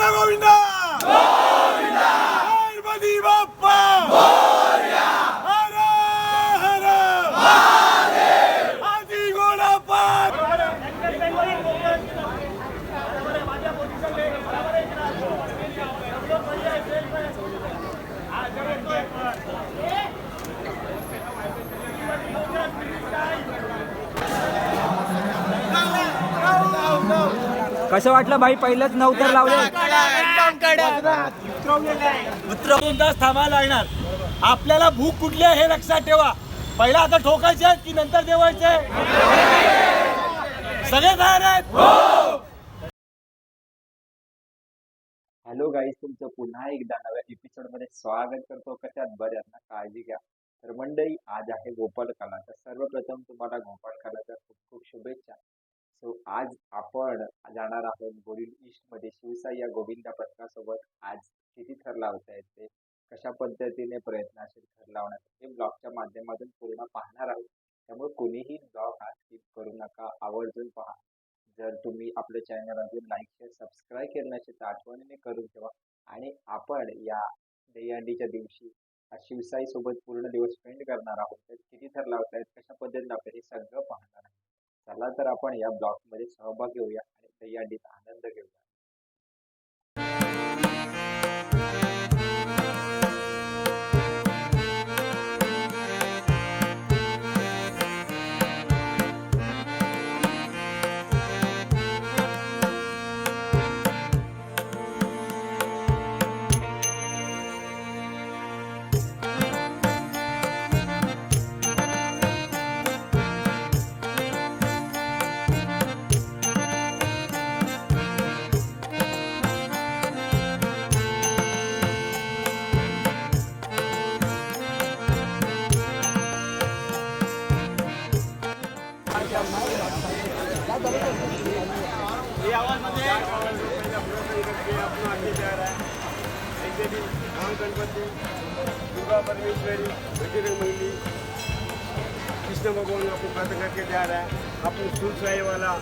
गोविंदा गोविंदा! गणपती बाप्पा! हर हर! आदी गोडा पार कसं वाटलं भाई? पहिलंच नऊ तर दोन तास थांबायला लागणार. आपल्याला भूक कुठली आहे हे लक्षात ठेवा. पहिला आता ठोकायचे आहेत की नंतर देवायचे सगळे तयार आहेत? हॅलो गाईज तुमचं पुन्हा एकदा नव्या एपिसोडमध्ये स्वागत करतो. कशात बऱ्यात ना? काळजी घ्या. तर मंडळी आज आहे गोपाल कला तर सर्वप्रथम तुम्हाला गोपाल कलाच्या खूप खूप शुभेच्छा. सो आज आपण जाणार आहोत बोरील ईस्टमध्ये. शिवसाई या गोविंदा पथकासोबत आज किती थर लावता येते? कशा पद्धतीने प्रयत्नशील थर लावण्याचा हे ब्लॉगच्या माध्यमातून पूर्ण पाहणार आहोत. त्यामुळे कोणीही ब्लॉग हा स्किप करू नका. आवर्जून पहा. जर तुम्ही आपलं चॅनल अजून लाईक शेअर सबस्क्राईब केलं आठवणीने करून ठेवा. आणि आपण या दहीहंडीच्या दिवशी शिवसाई सोबत पूर्ण दिवस स्पेंड करणार आहोत. तर किती थर लावतायत कशा पद्धतीने आपण हे सगळं पाहणार आहोत. चला तर आपण या ब्लॉगमध्ये सहभाग घेऊया आणि दहीहंडीचा आनंद घेऊया. करके जा रहा है। अपने सुरसाई वाला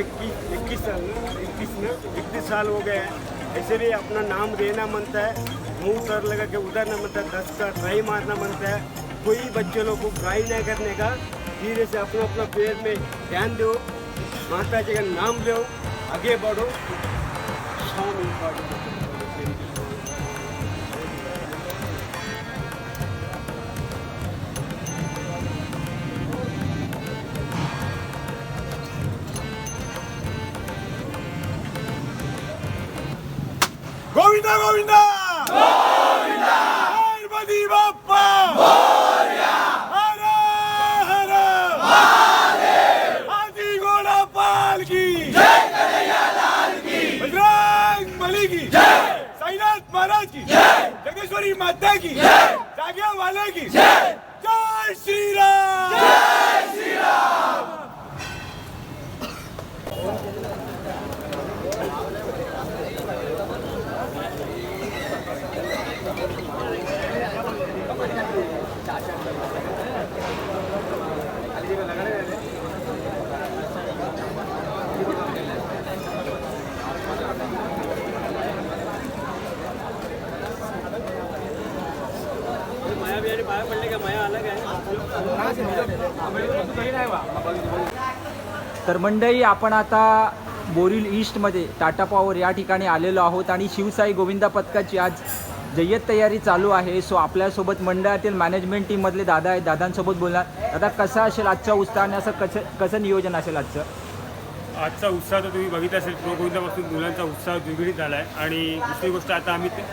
इक्कीस इक्कीस साल, इक्कीस ना, इक्कीस साल हो गए हैं। ऐसे भी अपना नाम देना मनता है, मुँह तर लगा के उधरना मनता है, दस का ट्राई मारना मनता है। कोई बच्चे लोग को ट्राई नहीं करने का, धीरे से अपना अपना पैर में ध्यान दो, माता जी का नाम लो, आगे बढ़ो स्वामी बढ़ो महाराज की जगेश्वरी माता की। जाग्या वाले की जय श्रीराम! तर मंडळी आपण आता बोरील ईस्टमध्ये टाटा पॉवर या ठिकाणी आलेलो आहोत आणि शिवसाई गोविंदा पथकाची आज जय्यत तयारी चालू आहे. सो आपल्यासोबत मंडळातील मॅनेजमेंट टीममधले दादा आहेत. दादांसोबत बोलणार. दादा कसा असेल आजचा उत्साह आणि असं कसं कसं नियोजन असेल आजचं? आजचा उत्साह तर तुम्ही बघितला असेल. प्रो गोविंदापासून मुलांचा उत्साह द्विगुणित झाला आहे आणि दुसरी गोष्ट आता आम्ही ते-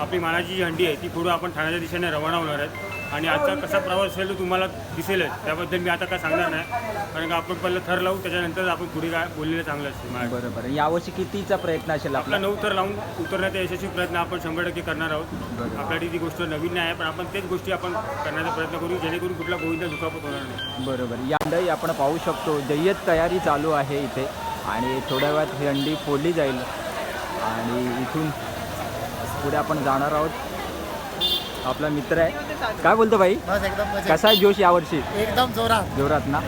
आपली मानाची जी हंडी आहे ती पुढं आपण ठाण्याच्या दिशेने रवाना होणार आहेत. आणि आजचा कसा प्रवास असेल तो तुम्हाला दिसेलच. त्याबद्दल मी आता काय सांगणार नाही. कारण का आपण पहिलं थर लावू त्याच्यानंतर आपण पुढे काय बोललेलं चांगलं असते. माझ्या बरोबर यावर्षी कितीचा प्रयत्न असेल आपला? नऊ थर लावून उतरण्याचा यशस्वी प्रयत्न आपण शंभर टक्के करणार आहोत. आपल्यासाठी ती गोष्ट नवीन नाही आहे पण आपण तेच गोष्टी आपण करण्याचा प्रयत्न करू जेणेकरून कुठला गोविंदा दुखापत होणार नाही. बरोबर या अंडाई आपण पाहू शकतो जय्यत तयारी चालू आहे इथे. आणि थोड्या वेळात ही अंडी फोडली जाईल. आणि इथून पुढे आपण जाणार आहोत. आपला मित्र आहे. काय बोलतो भाई? बस एकदम मजेत. कसा आहे जोश यावर्षी? एकदम जोरात. जोरात ना?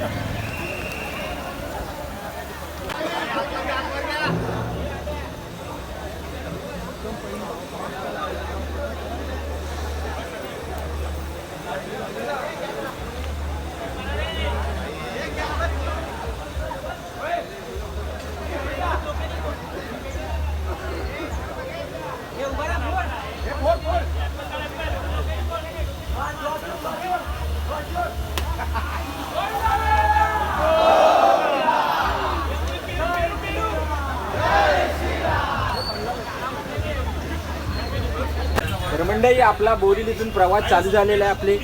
आपला बोरिलीतून प्रवास चालू झालेला आहे आपले.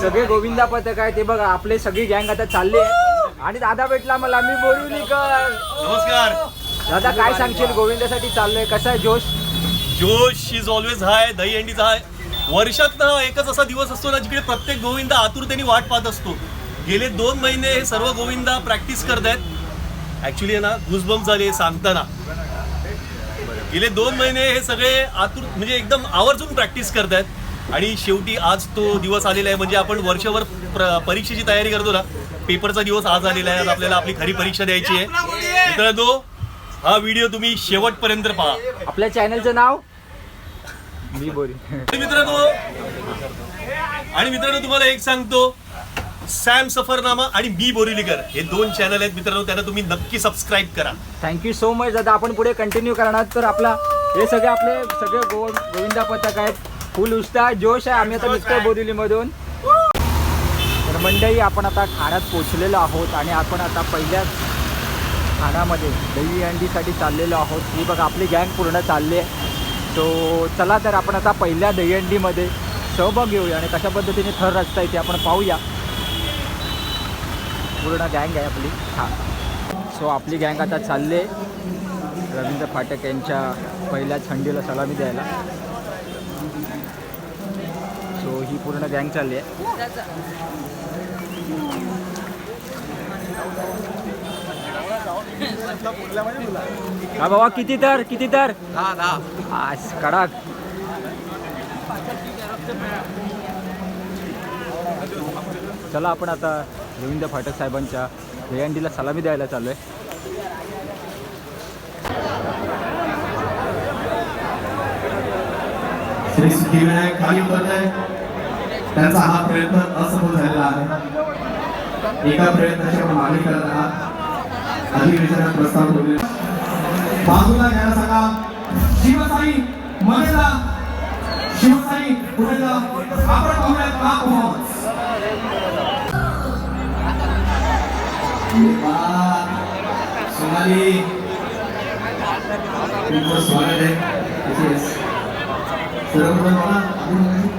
सगळे गोविंदा पथक आहे ते बघा आपले सगळी गँग आता चालली आणि दादा भेटला मला मी बोरिवलीकर. नमस्कार. दादा काय सांगशील गोविंदासाठी चाललोय कसा आहे जोश? जोश इज ऑलवेज हाय दहीहंडीचा हाय वर्षात एकच असा दिवस असतो ना जिकडे प्रत्येक गोविंदा आतुरतेने वाट पाहत असतो. गेले दोन महिने हे सर्व गोविंदा प्रॅक्टिस करत आहेत ऍक्च्युली ना घुसबम झाले सांगताना. गेले दोन महिने हे सगळे आतुर म्हणजे एकदम आवर्जून प्रॅक्टिस करत आहेत आणि शेवटी आज तो दिवस आलेला आहे म्हणजे आपण वर्षभर प्र- परीक्षेची तयारी करतो ना पेपरचा दिवस आज आलेला आहे आज आपल्याला आपली खरी परीक्षा द्यायची आहे. मित्रांनो हा व्हिडिओ तुम्ही शेवटपर्यंत पहा. आपल्या चॅनलचं नाव? मी बोरी मित्रांनो आणि मित्रांनो तुम्हाला एक सांगतो सॅम सफरनामा आणि मी बोरिलीकर हे दोन चॅनल आहेत मित्रांनो त्यांना तुम्ही नक्की सबस्क्राईब करा. थँक्यू सो मच दादा. आपण पुढे कंटिन्यू करणार. तर आपला हे सगळे आपले सगळे गो गोविंदा पथक आहेत. फुल उत्साह जोश आहे. आम्ही आता निघतोय बोरिवलीमधून तर मंडळी आपण आता ठाण्यात पोचलेलो आहोत आणि आपण आता पहिल्याच ठाण्यामध्ये दही अंडीसाठी चाललेलो आहोत. ही बघा आपली गँग पूर्ण चालली आहे. सो चला तर आपण आता पहिल्या दहीहंडीमध्ये सहभाग घेऊया आणि कशा पद्धतीने थर रचता येते आपण पाहूया. पूर्ण गँग आहे आपली. हां. सो आपली गँग आता चालली आहे. रवींद्र फाटक यांच्या पहिल्या थंडीला सलामी द्यायला. सो ही पूर्ण गँग चालली आहे. हा बाबा किती तर किती तर? आज कडक. चला आपण आता रवींद्र फाटक साहेबांच्या दहीहंडीला सलामी द्यायला चालू आहे श्री सिद्धिविनायक खाली उतरत आहे त्यांचा हा प्रयत्न असफल झालेला आहे. एका प्रयत्नाची आपण मागणी करत आहात. अधिवेशनात प्रस्ताव ठेवले. बाजूला घ्यायला सांगा. शिवसाई मनेला शिवसाई पुढे जा? आपण पाहूयात हा performance. धन्यवाद. सोनाली तुमचं स्वागत आहे Yes. सर्वप्रथम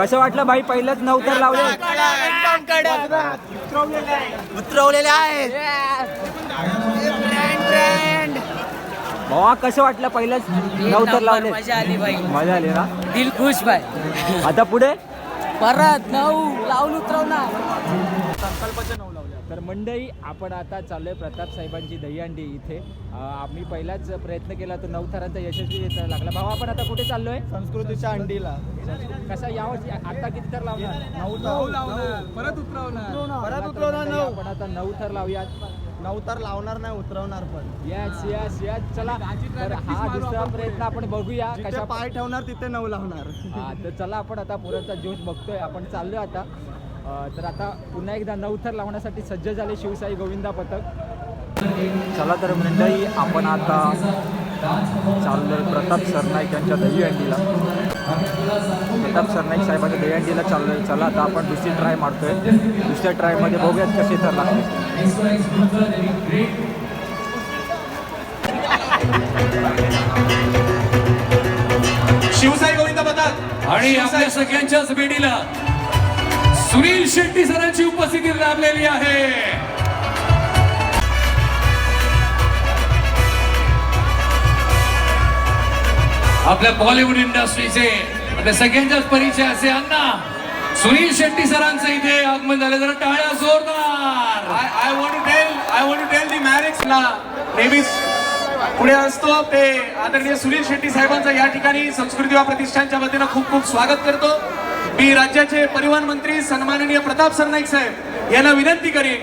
कसं वाटलं भाई? पहिलंच नऊ तर लावले. उतरवलेले आहेत. भावा कसं वाटलं पहिलंच नऊ तर लावले? मजा आली भाई. मजा आली ना? दिल खुश भाई. आता पुढे? परत नऊ लावून उतरवणार. तर मंडई आपण आता चाललोय प्रताप साहेबांची दहीहंडी इथे. आम्ही पहिलाच प्रयत्न केला तर नऊ थरांचा यशस्वी येत लागला. भाऊ आपण आता कुठे चाललोय? संस्कृतीच्या अंडीला. कसा यावर्षी आता किती तर लावणार? नऊ लावणार. परत उतरवणार. परत उतरवणार नऊ. आपण आता नऊ थर लावूयात. नऊ तर लावणार नाही उतरवणार पण. यस यस यस चला. तर हा दुसरा प्रयत्न आपण बघूया. कशा पाय ठेवणार तिथे नऊ लावणार. हा तर चला आपण आता पुराचा जोश बघतोय. आपण चाललोय आता. तर आता पुन्हा एकदा नवथर लावण्यासाठी सज्ज झाले शिवसाई गोविंदा पथक. चला तर मंडळी आपण आता चाललोय प्रताप सरनाईक यांच्या दहीहंडीला प्रताप सरनाईक साहेबांच्या दहीहंडीला चाललोय. चला आता आपण दुसरी ट्राय मारतोय. दुसऱ्या ट्रायमध्ये बघूयात कसे तर लागते. शिवसाई गोविंद पथक आणि आपल्या सगळ्यांच्याच बेडीला सुनील शेट्टी सरांची उपस्थिती लाभलेली आहे. आपल्या बॉलिवूड इंडस्ट्रीचे आपल्या सगळ्यांच्याच परिचय असे अण्णा सुनील शेट्टी सरांचं इथे आगमन झालं. जरा टाळ्या जोरदार. I want to tell I want to tell the मॅरिक्सला नेहमीच पुढे असतो. ते आदरणीय सुनील शेट्टी साहेबांचं या ठिकाणी संस्कृती वा प्रतिष्ठानच्या वतीनं खूप खूप स्वागत करतो. मी राज्याचे परिवहन मंत्री सन्माननीय प्रताप सरनाईक साहेब यांना विनंती करीन.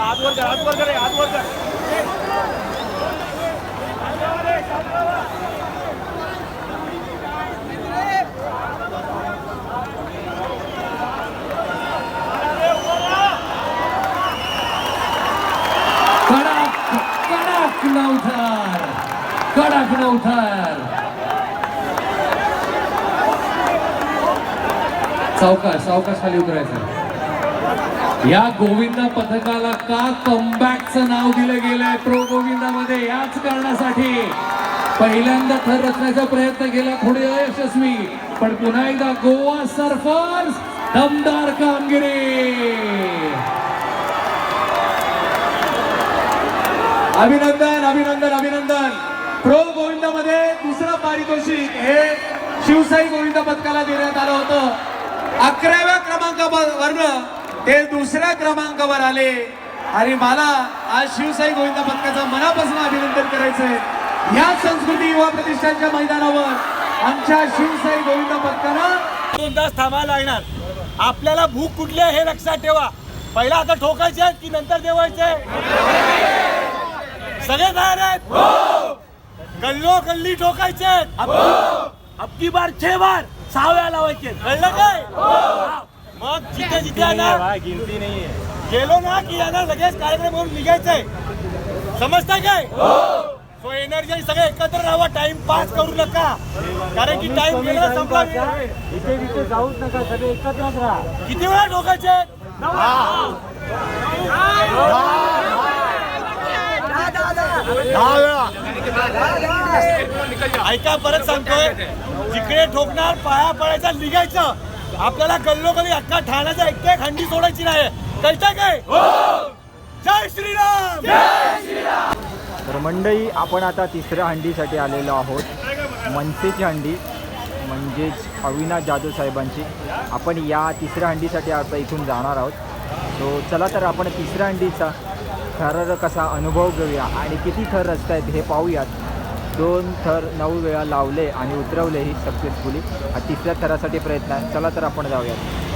हात वर कर हात वर कर हात वर कर. कडक नवथर सावकाश सावकाश खाली उतरायचं. या गोविंदा पथकाला का कमबॅकचं नाव दिलं गेलंय? प्रो गोविंदामध्ये याच कारणासाठी पहिल्यांदा थर रचण्याचा प्रयत्न केला थोडे अयशस्वी. पण पुन्हा एकदा गोवा सर्फर्स दमदार कामगिरी. अभिनंदन अभिनंदन अभिनंदन. प्रो गोविंदामध्ये दुसरं पारितोषिक हे शिवसाई गोविंद पथकाला देण्यात आलं होतं. अकराव्या क्रमांकावरनं ते दुसऱ्या क्रमांकावर आले. आणि मला आज शिवसाई गोविंद पथकाचं मनापासून अभिनंदन करायचंय. या संस्कृती युवा प्रतिष्ठानच्या मैदानावर आमच्या शिवसाई गोविंद पथकानं दोन तास थांबायला लागणार. आपल्याला भूक कुठली आहे हे लक्षात ठेवा. पहिला आता ठोकायचे की नंतर देवायचे? सगळे तयार आहेत? हो! गल्लो गल्ली ठोकायचे. अबकी बार छे बार सहा वेळा लावायचे. कळलं काय? हा. मग जिथे जिथे येणार गिनती नाही गेलो ना की येणार लगेच कार्यक्रम म्हणून निघायचंय समजताय काय? सो एनर्जी सगळे एकत्र राहा टाइम पास करू नका. कारण की टाइम गेला संपला इथे तिथे जाऊच नका सगळे एकत्रच राहा. किती वेळा ठोकायचे? दहा वेळा ऐका परत सांगतोय. जिकडे ठोकणार पाया पडायचा निघायचं. आपल्याला गल्लोगल्ली अख्खा ठाण्याचा एक एक हंडी सोडायची नाही. कळतंय काय? जय श्रीराम! तर मंडळी आपण आता तिसऱ्या हंडीसाठी आलेलो आहोत. मनसेची हंडी म्हणजेच अविनाश जाधव साहेबांची. आपण या तिसऱ्या हंडीसाठी आता इथून जाणार आहोत. सो चला तर आपण तिसऱ्या हंडीचा थरार कसा अनुभव घेऊया आणि किती थर रचत आहेत हे पाहूयात. दोन थर नऊ वेळा लावले आणि उतरवले ही सक्सेसफुली. तिसऱ्या थरासाठी प्रयत्न आहे. चला तर आपण जाऊयात.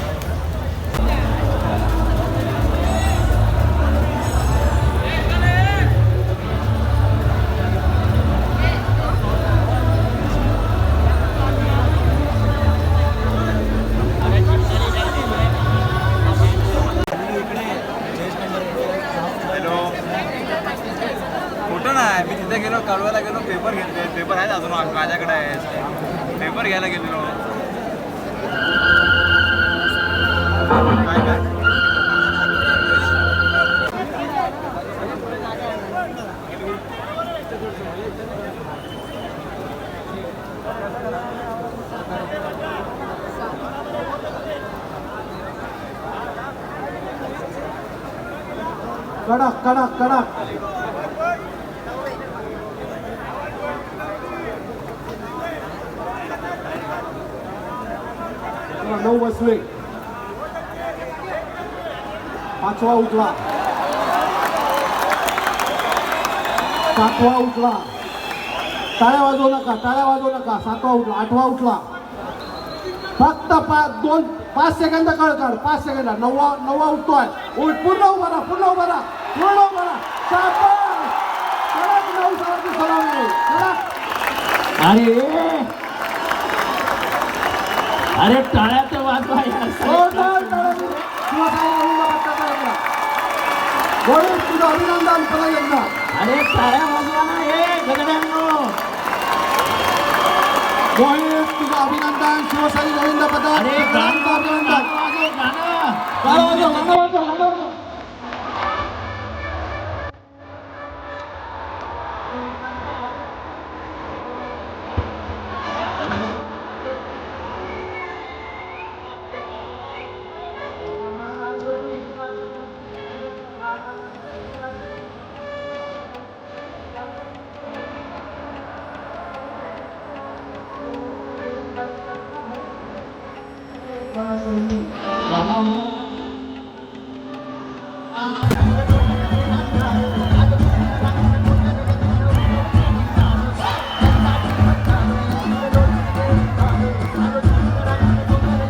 कडक कडक कडक. नऊ बसले. पाचवा उठला सातवा उठला टाळ्या वाजवू नका टाळ्या वाजवू नका. सातवा उठला आठवा उठला फक्त पाच दोन पाच सेकंद कळ काढ. पाच सेकंद नववा नववा उठतोय. उठ पूर्ण उभा राहा पूर्ण उभा राहा. राहा शाबास! कडक नऊ सरांची सलामी कडक अरे! अरे टाळ्या तर वाजवा तुझं अभिनंदन परत एकदा. अरे टाळ्या वाजवा ना हे गगड्यांनो गोविंद तुझं अभिनंदन शिवसाई गोविंद पथक अरे गाणं गाणं गाणं गाणं. गाणं